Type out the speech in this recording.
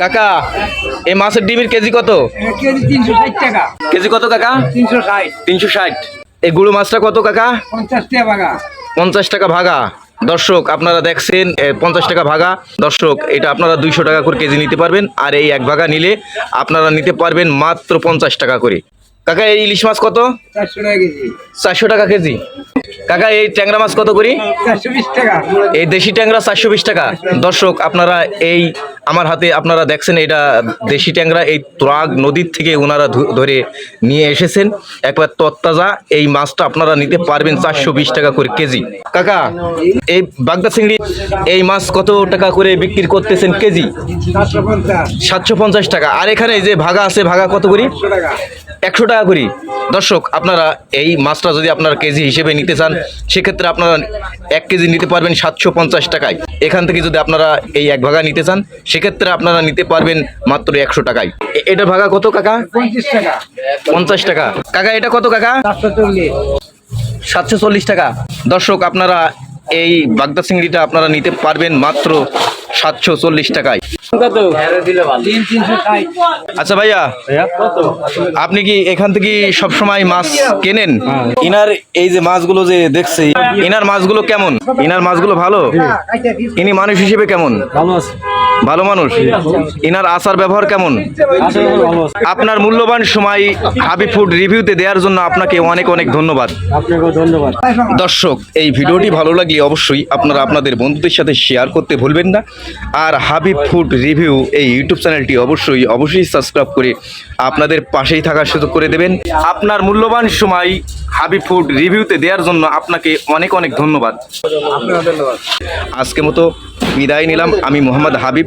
কাকা এই মাছের ডিমের কেজি কত? কেজি তিনশো ষাট টাকা। কেজি কত কাকা? তিনশো ষাট। তিনশো ষাট। এই গুঁড়ো মাছটা কত কাকা? পঞ্চাশ টাকা বাগা পঞ্চাশ টাকা ভাগা। দর্শক আপনারা দেখছেন পঞ্চাশ টাকা ভাগা। দর্শক এটা আপনারা দুইশো টাকা করে কেজি নিতে পারবেন আর এই এক ভাগা নিলে আপনারা নিতে পারবেন মাত্র পঞ্চাশ টাকা করে। কাকা এই ইলিশ মাছ কত? চারশো টাকা কেজি। চারশো টাকা কেজি। কাকা এই ট্যাংরা মাছ কত করি? এই দেশি ট্যাংরা চারশো বিশ টাকা। দর্শক আপনারা এই আমার হাতে আপনারা দেখছেন এটা দেশি ট্যাংরা, এই ত্রাগ নদীর থেকে ওনারা ধরে নিয়ে এসেছেন। একবার তত্তাজা এই মাছটা আপনারা নিতে পারবেন চারশো বিশ টাকা করে কেজি। কাকা, এই বাগদা চিংড়ি, এই মাছ কত টাকা করে বিক্রি করতেছেন কেজি? সাতশো পঞ্চাশ টাকা। আর এখানে যে ভাগা আছে, ভাগা কত করি? একশো টাকা করি। দর্শক আপনারা এই মাছটা যদি আপনারা কেজি হিসেবে নিতে চান সেক্ষেত্রে আপনারা এক কেজি নিতে পারবেন সাতশো পঞ্চাশ টাকায়। এখান থেকে যদি আপনারা এই এক ভাগা নিতে চান সেক্ষেত্রে আপনারা নিতে পারবেন মাত্র একশো টাকায়। এটা ভাগা কত কাকা? পঞ্চাশ টাকা। কাকা এটা কত কাকা? সাতশো চল্লিশ টাকা। দর্শক আপনারা এই বাগদা চিংড়িটা আপনারা নিতে পারবেন মাত্র সাতশো চল্লিশ টাকায়। আচ্ছা ভাইয়া আপনি কি এখান থেকে সব সময় মাছ কেনেন? ইনার এই যে মাছগুলো যে দেখছি ইনার মাছগুলো কেমন? ইনার মাছগুলো ভালো? ইনি মানুষ হিসেবে কেমন? ভালো আছে। ভালো মানুষ? ইনার আচার ব্যবহার কেমন? আপনার মূল্যবান সময় হাবি ফুড রিভিউতে দেওয়ার জন্য আপনাকে অনেক অনেক ধন্যবাদ। ধন্যবাদ। দর্শক এই ভিডিওটি ভালো লাগলে অবশ্যই আপনারা আপনাদের বন্ধুদের সাথে শেয়ার করতে ভুলবেন না। আর হাবিব ফুড রিভিউ এই ইউটিউব চ্যানেলটি অবশ্যই অবশ্যই সাবস্ক্রাইব করে আপনাদের পাশেই থাকার সুযোগ করে দেবেন। আপনার মূল্যবান সময় হাবি ফুড রিভিউতে দেওয়ার জন্য আপনাকে অনেক অনেক ধন্যবাদ। আজকে মতো বিদায় নিলাম। আমি মোহাম্মদ হাবিব।